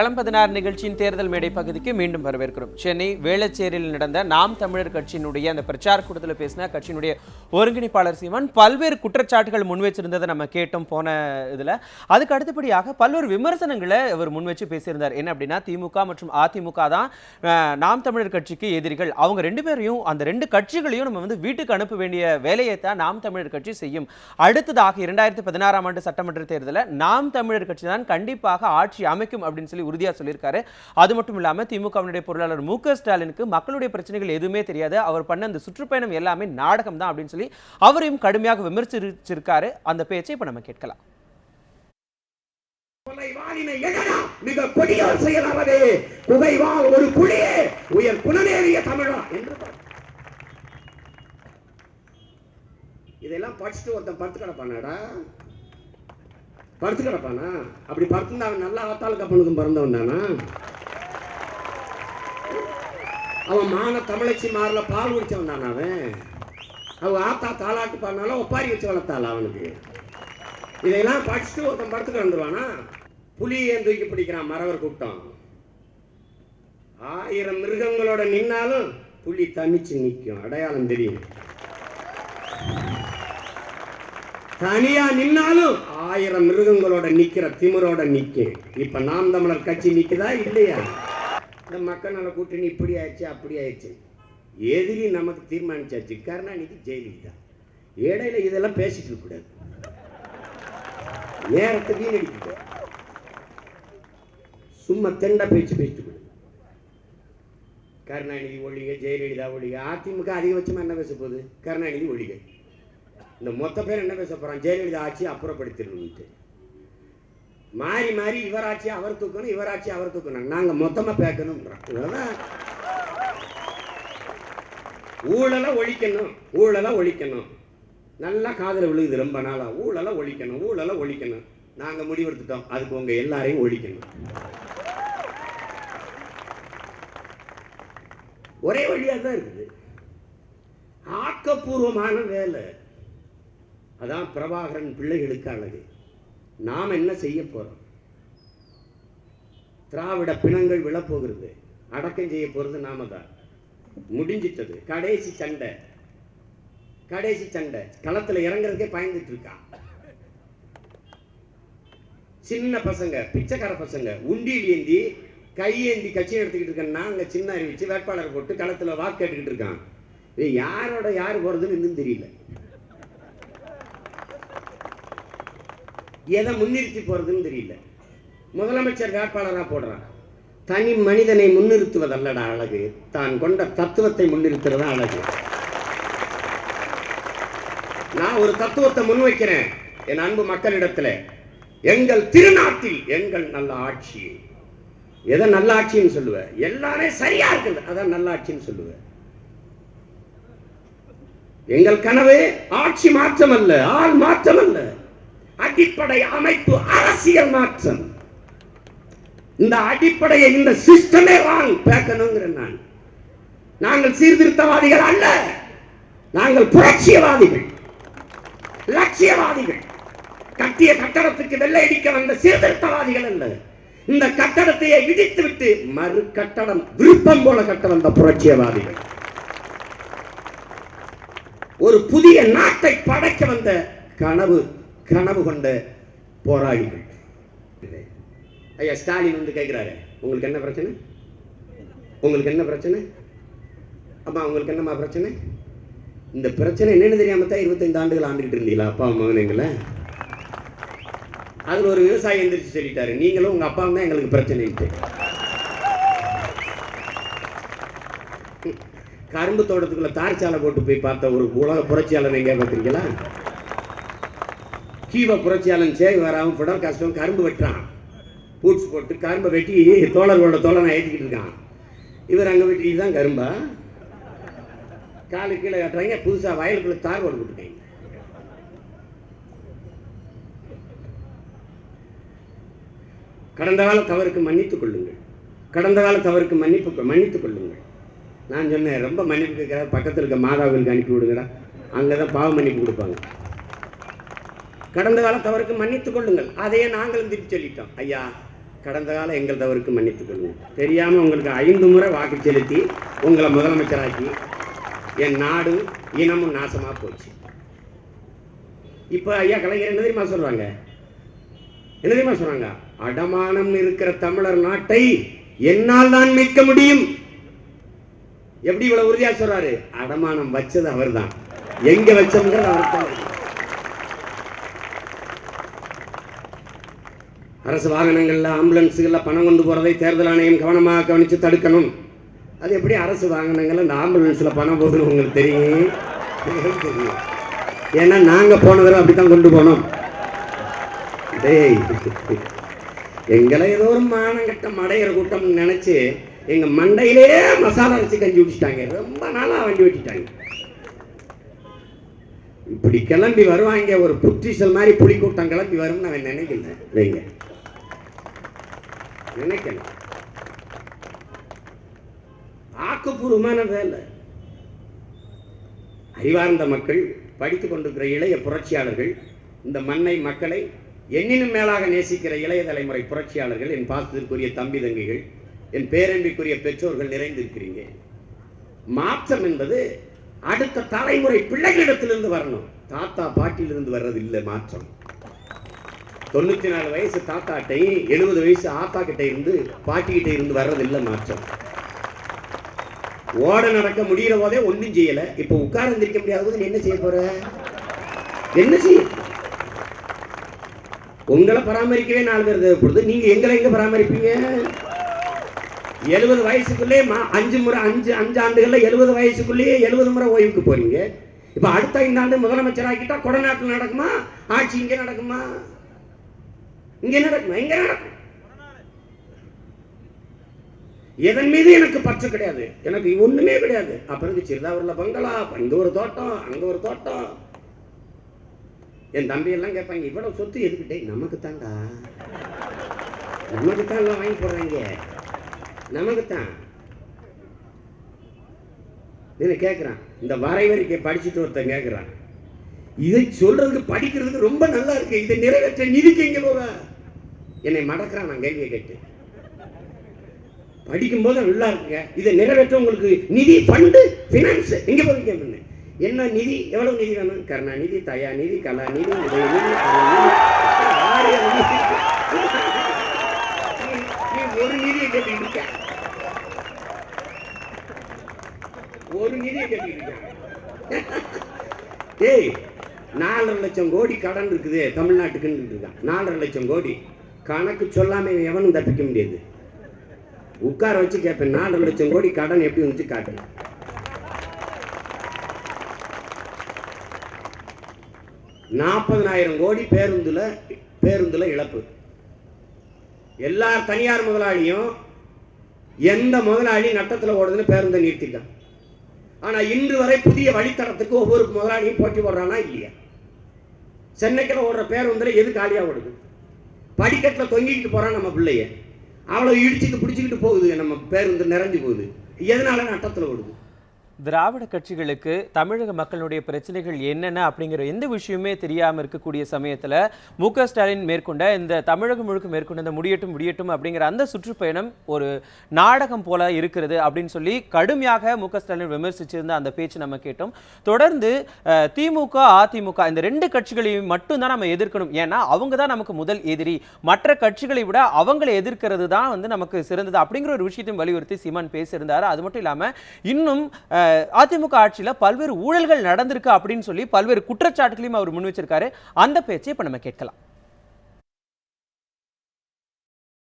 களம் பதினாறு நிகழ்ச்சியின் தேர்தல் மேடை பகுதிக்கு மீண்டும் வரவேற்கிறோம். சென்னை வேளச்சேரியில் நடந்த நாம் தமிழர் கட்சியினுடைய அந்த பிரச்சார கூட்டத்தில் பேசின கட்சியினுடைய ஒருங்கிணைப்பாளர் சீமான் பல்வேறு குற்றச்சாட்டுகள் முன்வச்சிருந்ததை நம்ம கேட்டோம் போன இதுல. அதுக்கு அடுத்தபடியாக பல்வேறு விமர்சனங்களை அவர் முன்வச்சு பேசியிருந்தார். என்ன அப்படின்னா திமுக மற்றும் அதிமுக தான் நாம் தமிழர் கட்சிக்கு எதிரிகள். அவங்க ரெண்டு பேரையும் அந்த ரெண்டு கட்சிகளையும் நம்ம வந்து வீட்டுக்கு அனுப்ப வேண்டிய வேலையை தான் நாம் தமிழர் கட்சி செய்யும். அடுத்ததாக இரண்டாயிரத்தி பதினாறாம் ஆண்டு சட்டமன்ற தேர்தலில் நாம் தமிழர் கட்சி தான் கண்டிப்பாக ஆட்சி அமைக்கும் அப்படின்னு சொல்லி உறுதியாக சொல்லியிருக்காரு. அது மட்டும் இல்லாமல் திமுகவினுடைய பொருளாளர் மு ஸ்டாலினுக்கு மக்களுடைய பிரச்சனைகள் எதுவுமே தெரியாது. அவர் பண்ண அந்த சுற்றுப்பயணம் எல்லாமே நாடகம் தான் அப்படின்னு சொல்லி அவரையும் கடுமையாக விமர்சிச்சிருக்காரு. அந்த பேச்சை இப்போ நம்ம கேட்கலாம். கொலைவாளினை எழடா மிக கொடியோர் செயலாளரே குகைவால் ஒரு புலியே உயர் குணநேறிய தமிழா என்று இதெல்லாம் படிச்சுட்டு ஒருத்தன் படுத்து கிடப்பானாடா படுத்து கிடப்பானா அப்படி படுத்துருந்தா அவன் நல்லா ஆத்தாள் கப்பனுக்கும் பிறந்தவன் தானா அவன் மான தமிழச்சி மாறல பால் குடிச்சவன் தானா அவன்? அவன் ஆத்தா தாளாட்டு பாடினாலும் ஒப்பாரி வச்சு வளர்த்தாள் அவனுக்கு? இதையெல்லாம் படிச்சுட்டு ஒருத்தன் படத்துக்கு வந்துருவானா? புலியை தூக்கி பிடிக்கிறான்? மறவர் கூட்டம் ஆயிரம் மிருகங்களோட நின்னாலும் புலி தனிச்சு நிற்கும் அடையாளம் தெரியும். தனியா நின்னாலும் ஆயிரம் மிருகங்களோட நிக்கிற திமிரோட நிக்கும் இப்ப நாம் தமிழர் கட்சி நிக்குதா இல்லையா? இந்த மக்கள் நல கூட்டணி இப்படி ஆயிடுச்சு அப்படி ஆயிடுச்சு. எதிரி நமக்கு தீர்மானிச்சாச்சு. கருணாநிதி ஜெயலலிதா இடையில இதெல்லாம் பேசிட்டு கூடாது. நேரத்தை வீணடிக்கிட்டு சும்மா தெண்டா பேச்சு பேசிட்டு கருணாநிதி ஒழிக ஜெயலலிதா ஒழிக. அதிமுக அதிகபட்சமா என்ன பேச போகுது? கருணாநிதி ஒழிக. இந்த மொத்த பேர் என்ன பேச போறான்? ஜெயலலிதா ஆட்சி அப்புறப்படுத்திடணும்ட்டு மாறி மாறி இவர் ஆட்சி அவர் தூக்கணும் இவர் ஆட்சி அவர் தூக்கணும். நாங்க மொத்தமா பேக்கணும் இவ்வளவுதான். ஊழலை ஒழிக்கணும் ஊழலை ஒழிக்கணும். நல்லா காதல விழுகுது ரொம்ப நாளா. ஊழலை ஒழிக்கணும் ஊழலை ஒழிக்கணும். நாங்க முடிவெடுத்துட்டோம். அதுக்கு உங்க எல்லாரையும் ஒழிக்கணும். ஒரே வழியா தான் இருக்குது. ஆக்கப்பூர்வமான வேலை. அதான் பிரபாகரன் பிள்ளைகளுக்கானது. நாம் என்ன செய்ய போறோம்? திராவிட பிணங்கள் விழப்போகிறது அடக்கம் செய்ய போறது நாம தான். முடிஞ்சிட்டது. கடைசி சண்டை. கடைசி சண்டை. களத்துல இறங்குறதுக்கே பயந்துட்டு இருக்கான் சின்ன பசங்க பிச்சைக்கார பசங்க உண்டியில் ஏந்தி கையேந்தி கட்சி எடுத்துக்கிட்டு இருக்கேன்னா நாங்க சின்ன அறிவிச்சு வேட்பாளர் போட்டு களத்துல வாக்கு கேட்டுக்கிட்டு இருக்கான். யாரோட யார் போறதுன்னு இன்னும் தெரியல. எதை முன்னிறுத்தி போறதுன்னு தெரியல. முதலமைச்சர் வேட்பாளரா போடுறான். தனி மனிதனை முன்னிறுத்துவதல்லடா அழகு. தான் கொண்ட தத்துவத்தை முன்னிறுத்துறதா அழகு. நான் ஒரு தத்துவத்தை முன்வைக்கிறேன் என் அன்பு மக்களிடத்துல. எங்கள் திருநாட்டில் எங்கள் நல்ல ஆட்சி. எதை நல்ல ஆட்சின்னு சொல்லுவ? எல்லாமே சரியா இருக்குது. அதான் நல்ல ஆட்சின்னு சொல்லுவ. எங்கள் கனவு ஆட்சி மாற்றம் அல்ல ஆள் மாற்றம் அல்ல அடிப்படை அமைப்பு அரசியல் மாற்றம். இந்த அடிப்படையை இந்த சிஸ்டமே வாங் பேக்கணுங்கிற நான். நாங்கள் சீர்திருத்தவாதிகள் அல்ல. நாங்கள் புரட்சியவாதிகள். லட்சியவாதிகள். கட்டிய கட்டடத்துக்கு வெள்ளை அடிக்க வந்த சீர்திருத்தவாதிகள் அல்ல. இந்த கட்டடத்தையே இடித்து விட்டு மறு கட்டடம் விருப்பம் போல கட்ட வந்த புரட்சியவாதிகள். ஒரு புதிய நாட்டை படைக்க வந்த கனவு கனவு கொண்ட போராளிகள் ஐயா ஸ்டாலின் வந்து கேட்குறாரு உங்களுக்கு என்ன பிரச்சனை? உங்களுக்கு என்ன பிரச்சனை? அப்பா உங்களுக்கு என்னம்மா பிரச்சனை? இந்த பிரச்சனை என்னன்னு தெரியாமல் தான் இருபத்தைந்து ஆண்டுகள் ஆண்டுகிட்டு இருந்தீங்களா அப்பா மகனுங்களை அதில் ஒரு விவசாயி எந்திரிச்சு சொல்லிட்டாரு. நீங்களும் உங்க அப்பாவும் தான் எங்களுக்கு பிரச்சனைன்ட்டு. கரும்பு தோட்டத்துக்குள்ள தார் சாலை போட்டு போய் பார்த்த ஒரு உலக புரட்சியாளர் எங்கேயா பார்த்தீங்களா கீவ புரட்சியாளன் சேவை அவன் புடல் கஷ்டம் கரும்பு வெட்டுறான். பூட்ஸ் போட்டு கரும்பை வெட்டி தோழர்களோட தோழனை ஏற்றிக்கிட்டு இருக்கான். இவர் அங்க வெட்டி தான் கரும்பா? காலு கீழே கட்டுறாங்க புதுசாக வயலுக்குள்ள தார் போட்டு கடந்த கால தவறுக்கு மன்னித்துக் கொள்ளுங்கள். கடந்த கால தவறுக்கு மன்னிப்பு மன்னித்துக் கொள்ளுங்கள். நான் சொன்னேன் ரொம்ப மன்னிப்பு கேட்கிற பக்கத்தில் இருக்க மாதாவிற்கு அனுப்பி விடுங்கடா. அங்கே தான் பாவ மன்னிப்பு கொடுப்பாங்க. கடந்த கால தவறுக்கு மன்னித்துக் கொள்ளுங்கள். அதையே நாங்களும் திருப்பி சொல்லிட்டோம். ஐயா கடந்த காலம் எங்கள் தவறுக்கு மன்னித்துக் கொள்ளுங்கள். தெரியாமல் உங்களுக்கு ஐந்து முறை வாக்கு செலுத்தி உங்களை முதலமைச்சராக்கி என் நாடும் இனமும் நாசமாக போச்சு. இப்போ ஐயா கலைஞர் என்ன தெரியுமா சொல்றாங்க? என்ன தெரியுமா சொல்றாங்க? அடமானம் இருக்கிற தமிழர் நாட்டை என்னால் தான் மீட்க முடியும். எப்படி இவ்வளவு உறுதியா சொல்றாரு? அடமானம் வச்சது அவர்தான். எங்க வச்சோம்ங்கிறது அவருக்கு தான் அரசு வாகனங்களில் ஆம்புலன்ஸுகளில் பணம் கொண்டு போகிறதை தேர்தல் ஆணையம் கவனமாக கவனித்து தடுக்கணும். அது எப்படி அரசு வாகனங்களில் இந்த ஆம்புலன்ஸில் பணம் போகுதுன்னு உங்களுக்கு தெரியும்? தெரியும் ஏன்னா நாங்கள் போன தடவை அப்படித்தான் கொண்டு போனோம். டேய் எங்களை ஏதோ ஒரு மானங்கட்ட மடையிற கூட்டம் நினச்சி எங்கள் மண்டையிலே மசாலா வச்சு கஞ்சி விட்டுட்டாங்க ரொம்ப நாளாக வண்டி வெட்டிட்டாங்க இப்படி கிளம்பி வருவாங்க ஒரு புத்திசல் மாதிரி புலி கூட்டம் கிளம்பி வரும்னு அவன் நினைக்கல. வைங்க. நினைக்கல ஆக்கப்பூர்வமான வேலை. அறிவார்ந்த மக்கள் படித்துக் கொண்டிருக்கிற இளைய புரட்சியாளர்கள் இந்த மண்ணை மக்களை என்னினும் மேலாக நேசிக்கிற இளைய தலைமுறை புரட்சியாளர்கள் என் பாசத்திற்குரிய தம்பி தங்கைகள் என் பேரன்பிற்குரிய பெற்றோர்கள் நிறைந்திருக்கிறீங்க. மாற்றம் என்பது அடுத்த தலைமுறை பிள்ளைகளிடத்திலிருந்து வரணும். தாத்தா பாட்டிலிருந்து வர்றது இல்லை மாற்றம். தொண்ணூத்தி நாலு வயசு தாத்தாட்டை எழுபது வயசு ஆத்தா கிட்ட இருந்து பாட்டி கிட்ட இருந்து வர்றதில்லை மாற்றம். ஓட நடக்க முடியிற போதே ஒன்றும் செய்யல. இப்ப உட்கார்ந்து முடியாத போது நீ என்ன செய்ய போற? என்ன செய்ய? உங்களை பராமரிக்கவே நாலு பேர் தேவைப்படுது. நீங்க எங்களை எங்க பராமரிப்பீங்க? எழுபது வயசுக்குள்ளே மா- அஞ்சு முறை அஞ்சு அஞ்சு ஆண்டுகள்ல எழுபது வயசுக்குள்ளேயே எழுபது முறை ஓய்வுக்கு போறீங்க. இப்ப அடுத்த ஐந்து ஆண்டு முதலமைச்சர் ஆக்கிட்டா கொடநாட்டில் நடக்குமா? ஆட்சி இங்கே நடக்குமா? இங்க நடக்கும் இங்க நடக்கும் எதன் மீது எனக்கு பற்று கிடையாது? எனக்கு ஒண்ணுமே கிடையாது. அப்புறம் இது சிறுதாவூர்ல பங்களா இங்க ஒரு தோட்டம் அங்க ஒரு தோட்டம். என் தம்பி எல்லாம் கேட்பாங்க இவ்வளவு சொத்து எதுக்கிட்டே நமக்கு தாண்டா நமக்கு தான் வாங்கி போடுறாங்க. நமக்கு தான் கேட்குறான் இந்த வரைவறிக்கை படிச்சுட்டு ஒருத்தன் கேட்குறான் இதை சொல்றதுக்கு படிக்கிறதுக்கு ரொம்ப நல்லா இருக்கு. இதை நிறைவேற்ற நிதிக்கு எங்க போவ? என்னை மடக்கிறான் நான் கேள்வியை கேட்டு. படிக்கும்போது நல்லா இருக்குங்க. இதை நிறைவேற்ற உங்களுக்கு நிதி ஃபண்டு ஃபினான்ஸ் எங்க போறீங்க அப்படின்னு. என்ன நிதி? எவ்வளவு நிதி வேணும்? கருணாநிதி தயாநிதி கலாநிதி உதயநிதி நிதி. ஒரு நிதியை கேட்டு இருக்க. ஒரு நிதியை கேட்டு இருக்க. ஏய் நாலரை லட்சம் கோடி கடன் இருக்குது தமிழ்நாட்டுக்குன்னு இருக்கான். நாலரை லட்சம் கோடி. கணக்கு சொல்லாம எவனும் தப்பிக்க முடியாது. உட்கார வச்சு கேட்பேன் நாலரை லட்சம் கோடி கடன் எப்படி வந்துச்சு காட்டு. நாற்பதனாயிரம் கோடி பேருந்துல பேருந்துல இழப்பு. எல்லா தனியார் முதலாளியும் எந்த முதலாளி நட்டத்துல ஓடுதுன்னு பேருந்தை நிறுத்திட்டான் ஆனா இன்று வரை புதிய வழித்தடத்துக்கு ஒவ்வொரு முதலாளியும் போட்டி போடுறானா இல்லையா? சென்னைக்குள்ள ஓடுற பேருந்துல எது காலியாக ஓடுது? படிக்கட்டில் தொங்கிக்கிட்டு போறான் நம்ம பிள்ளைய. அவ்வளோ இடிச்சுட்டு பிடிச்சிக்கிட்டு போகுது. நம்ம பேருந்து நிறைஞ்சு போகுது. எதனால நட்டத்தில் ஓடுது. திராவிட கட்சிகளுக்கு தமிழக மக்களுடைய பிரச்சனைகள் என்னென்ன அப்படிங்கிற எந்த விஷயமே தெரியாமல் இருக்கக்கூடிய சமயத்தில் மு க ஸ்டாலின் மேற்கொண்ட இந்த தமிழகம் முழுக்க மேற்கொண்ட இந்த முடியட்டும் முடியட்டும் அப்படிங்கிற அந்த சுற்றுப்பயணம் ஒரு நாடகம் போல இருக்கிறது அப்படின்னு சொல்லி கடுமையாக மு க ஸ்டாலின் விமர்சிச்சிருந்த அந்த பேச்சு நம்ம கேட்டோம். தொடர்ந்து திமுக அதிமுக இந்த ரெண்டு கட்சிகளையும் மட்டும்தான் நம்ம எதிர்க்கணும். ஏன்னா அவங்க தான் நமக்கு முதல் எதிரி. மற்ற கட்சிகளை விட அவங்களை எதிர்க்கிறது தான் வந்து நமக்கு சிறந்தது அப்படிங்கிற ஒரு விஷயத்தையும் வலியுறுத்தி சீமான் பேசியிருந்தார். அது மட்டும் இல்லாமல் இன்னும் அதிமுக ஆட்சியில் பல்வேறு ஊழல்கள் நடந்திருக்கு அப்படின்னு சொல்லி பல்வேறு குற்றச்சாட்டுகளையும் அவர் முன் வச்சிருக்காரு. அந்த பேச்சை இப்போ நம்ம கேட்கலாம்.